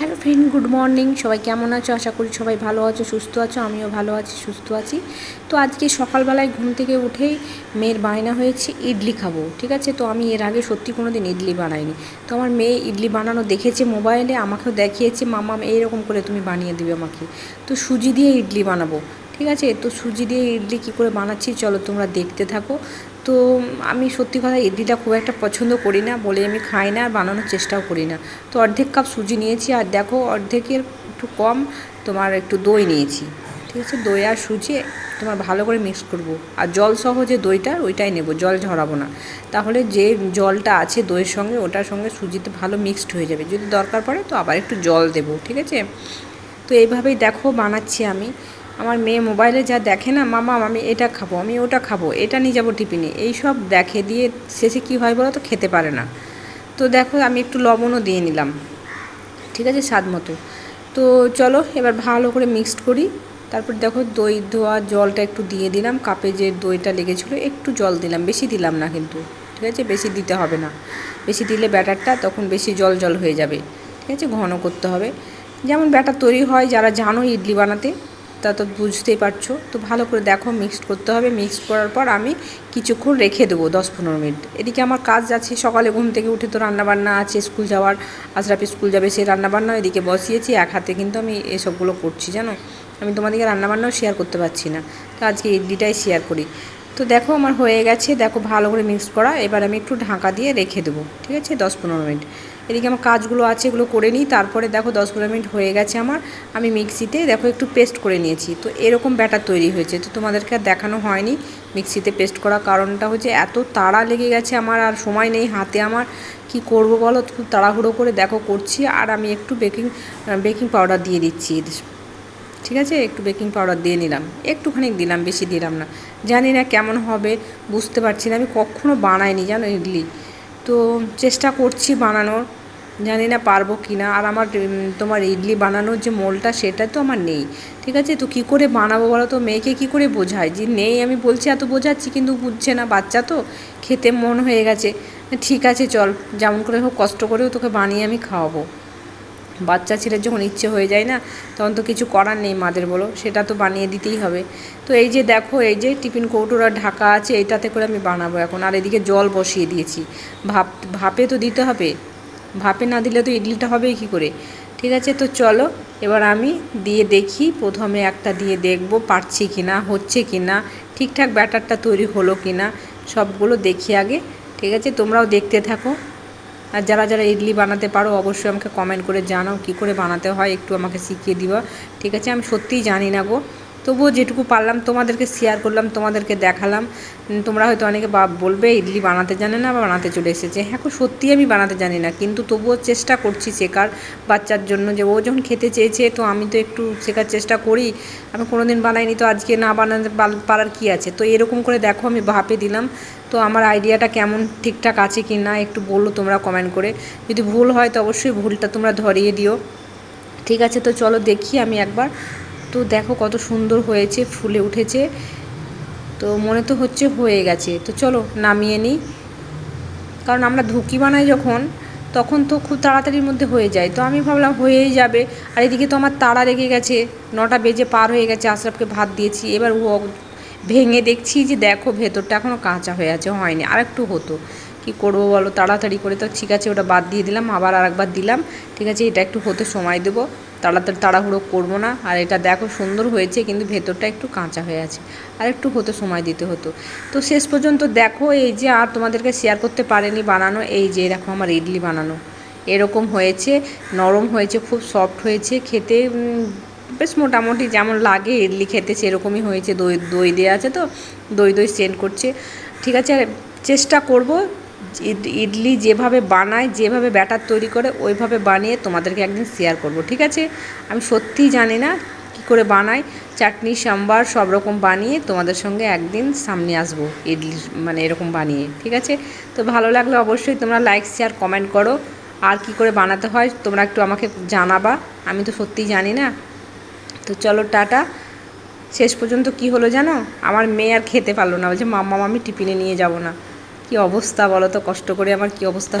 Hello friend, good morning. সবাই কেমন আছো? আশা করি সবাই ভালো আছো, সুস্থ আছো, আমিও ভালো আছি, সুস্থ আছি। তো আজকে সকালবেলায় ঘুম থেকে উঠেই মেয়ের বায়না হয়েছে, ইডলি খাব, ঠিক আছে? তো আমি এর আগে সত্যি কোনো দিন ইডলি বানাইনি। তো আমার মেয়ে ইডলি বানানো দেখেছে মোবাইলে, আমাকেও দেখিয়েছে মামা এইরকম করে তুমি বানিয়ে দিবে আমাকে। তো সুজি দিয়ে ইডলি বানাবো, ঠিক আছে? তো সুজি দিয়ে ইডলি কী করে বানাচ্ছি, চলো তোমরা দেখতে থাকো। তো আমি সত্যি কথা ইডলিটা খুব একটা পছন্দ করি না বলে আমি খাই না আর বানানোর চেষ্টাও করি না। তো অর্ধেক কাপ সুজি নিয়েছি আর দেখো অর্ধেকের একটু কম তোমার একটু দই নিয়েছি। ঠিক আছে, দই আর সুজি তোমার ভালো করে মিক্স করব। আর জল সহ যে দইটা, ওইটাই নেব, জল ঝরাবো না। তাহলে যে জলটা আছে দইয়ের সঙ্গে, ওটার সঙ্গে সুজিতে ভালো মিক্সড হয়ে যাবে। যদি দরকার পড়ে তো আবার একটু জল দেবো, ঠিক আছে? তো এইভাবেই দেখো বানাচ্ছি আমি। আমার মেয়ে মোবাইলে যা দেখে না, মামা, আমি এটা খাব, আমি ওটা খাব, এটা নিয়ে যাব টিফিনে। এই সব দেখে দিয়ে শেষে কী হয় বলো তো, খেতে পারে না। তো দেখো, আমি একটু লবণও দিয়ে নিলাম। ঠিক আছে, স্বাদ মতো। তো চলো, এবার ভালো করে মিক্সড করি। তারপর দেখো, দই ধোয়া, জলটা একটু দিয়ে দিলাম। কাপে যে দইটা লেগেছিলো, একটু জল দিলাম। বেশি দিলাম না কিন্তু, ঠিক আছে? বেশি দিতে হবে না। বেশি দিলে ব্যাটারটা তখন বেশি জল জল হয়ে যাবে। ঠিক আছে? ঘন করতে হবে। যেমন ব্যাটার তৈরি হয়, যারা জানো, ইডলি বানাতে। তা তো বুঝতেই পারছ। তো ভালো করে দেখো মিক্সড করতে হবে। মিক্সড করার পর আমি কিছুক্ষণ রেখে দেবো, দশ পনেরো মিনিট। এদিকে আমার কাজ আছে সকালে ঘুম থেকে উঠে তো রান্নাবান্না আছে, স্কুল যাওয়ার, আশরাফি স্কুল যাবে সেই রান্নাবান্না এদিকে বসিয়েছি। এক হাতে কিন্তু আমি এসবগুলো করছি, জানো? আমি তোমাদেরকে রান্নাবান্নাও শেয়ার করতে পারছি না। তো আজকে ইডলিটাই শেয়ার করি। তো দেখো আমার হয়ে গেছে, দেখো ভালো করে মিক্স করা। এবার আমি একটু ঢাকা দিয়ে রেখে দেবো, ঠিক আছে? দশ পনেরো মিনিট। এদিকে আমার কাজগুলো আছে, এগুলো করে নিই। তারপরে দেখো দশ পনেরো মিনিট হয়ে গেছে আমার। আমি মিক্সিতে দেখো একটু পেস্ট করে নিয়েছি। তো এরকম ব্যাটার তৈরি হয়েছে। তো তোমাদেরকে আর দেখানো হয়নি মিক্সিতে পেস্ট করা। কারণটা হচ্ছে এত তাড়া লেগে গেছে আমার, আর সময় নেই হাতে আমার। কি করব বলো? খুব তাড়াহুড়ো করে দেখো করছি। আর আমি একটু বেকিং বেকিং পাউডার দিয়ে দিচ্ছি। ঠিক আছে? একটু বেকিং পাউডার দিয়ে নিলাম। একটুখানি দিলাম, বেশি দিলাম না। জানি না কেমন হবে, বুঝতে পারছি না। আমি কখনও বানাইনি, জানো ইডলি। তো চেষ্টা করছি বানানোর। জানি না পারব কি না আর আমার তোমার ইডলি বানানোর যে মোলটা, সেটা তো আমার নেই। ঠিক আছে? তো কী করে বানাবো বলো তো? মেয়েকে কী করে বোঝায় যে নেই, আমি বলছি, এত বোঝাচ্ছি কিন্তু বুঝছে না বাচ্চা তো। খেতে মন হয়ে গেছে। ঠিক আছে, চল। যেমন করে হোক, কষ্ট করেও তোকে বানিয়ে আমি খাওয়াবো। বাচ্চা ছেলের যখন ইচ্ছে হয়ে যায় না, তখন তো কিছু করার নেই মাদের বলো, সেটা তো বানিয়ে দিতেই হবে। তো এই যে দেখো, এই যে টিফিন কৌটোরা ঢাকা আছে, এইটাতে করে আমি বানাবো এখন। আর এদিকে জল বসিয়ে দিয়েছি। ভাপ, ভাপে তো দিতে হবে। ভাপে না দিলে তো ইডলিটা হবেই কী করে? ঠিক আছে, তো চলো, এবার আমি দিয়ে দেখি, প্রথমে একটা দিয়ে দেখব পারছি কি না হচ্ছে কি না ঠিকঠাক ব্যাটারটা তৈরি হলো কি না সবগুলো দেখি আগে। ঠিক আছে, তোমরাও দেখতে থাকো। আর যারা যারা ইডলি বানাতে পারো, অবশ্যই আমাকে কমেন্ট করে জানাও কি করে বানাতে হয়, একটু আমাকে শিখিয়ে দিবা। ঠিক আছে? আমি সত্যিই জানি না গো। তবুও যেটুকু পারলাম, তোমাদেরকে শেয়ার করলাম, তোমাদেরকে দেখালাম। তোমরা হয়তো অনেকে বা বলবে, ইডলি বানাতে জানে না বা বানাতে চলে এসেছে। হ্যাঁ সত্যি আমি বানাতে জানি না, কিন্তু তবুও চেষ্টা করছি শেখার বাচ্চার জন্য যে, ও যখন খেতে চেয়েছে, তো আমি তো একটু শেখার চেষ্টা করি। আমি কোনো দিন বানাইনি, তো আজকে না বানাতে পারার কী আছে? তো এরকম করে দেখো, আমি ভাপে দিলাম। তো আমার আইডিয়াটা কেমন, ঠিকঠাক আছে কি না, একটু বলল তোমরা কমেন্ট করে। যদি ভুল হয়, তো অবশ্যই ভুলটা তোমরা ধরিয়ে দিও। ঠিক আছে, তো চলো দেখি আমি একবার। তো দেখো কত সুন্দর হয়েছে, ফুলে উঠেছে। তো মনে তো হচ্ছে হয়ে গেছে। তো চলো নামিয়ে নিই। কারণ আমরা ধুকি বানাই যখন, তখন তো খুব তাড়াতাড়ির মধ্যে হয়ে যায়। তো আমি ভাবলাম হয়েই যাবে। আর এদিকে তো আমার তাড়া লেগে গেছে। নটা বেজে পার হয়ে গেছে, আশরাফকে ভাত দিয়েছি। এবার ও ভেঙে দেখছি যে দেখো ভেতরটা এখনও কাঁচা হয়ে আছে, হয়নি। আর একটু হতো। কি করব বলো, তাড়াতাড়ি করে তো ঠিক আছে, ওটা বাদ দিয়ে দিলাম। আবার আরেকবার দিলাম। ঠিক আছে, এটা একটু হতে সময় দেবো। তাড়াতাড়ি তাড়াহুড়ো করব না। আর এটা দেখো সুন্দর হয়েছে, কিন্তু ভেতরটা একটু কাঁচা হয়ে আছে। আর একটু হতে সময় দিতে হতো। তো শেষ পর্যন্ত দেখো, এই যে আর তোমাদেরকে শেয়ার করতে পারেনি বানানো, এই যে দেখো আমার ইডলি বানানো। এরকম হয়েছে, নরম হয়েছে, খুব সফট হয়েছে, খেতে বেশ মোটামুটি যেমন লাগে ইডলি খেতে সেরকমই হয়েছে। দই দই দেওয়া আছে তো, দই দই সেন্ড করছে। ঠিক আছে, চেষ্টা করব ইডলি যেভাবে বানায়, যেভাবে ব্যাটার তৈরি করে, ওইভাবে বানিয়ে তোমাদেরকে একদিন শেয়ার করব, ঠিক আছে? আমি সত্যিই জানি না কী করে বানাই চাটনি, সাম্বার, সব রকম বানিয়ে তোমাদের সঙ্গে একদিন সামনে আসব ইডলি মানে এরকম বানিয়ে, ঠিক আছে? তো ভালো লাগলে অবশ্যই তোমরা লাইক শেয়ার কমেন্ট করো, আর কি করে বানাতে হয় তোমরা একটু আমাকে জানাবা, আমি তো সত্যিই জানি না। তো চলো টাটা। শেষ পর্যন্ত কি হলো জানো? আমার মেয়ে আর খেতে পারল না, বলছে, মাম্মা আমি টিফিনে নিয়ে যাব না। কি অবস্থা বলো তো? কষ্ট করে আমার কি অবস্থা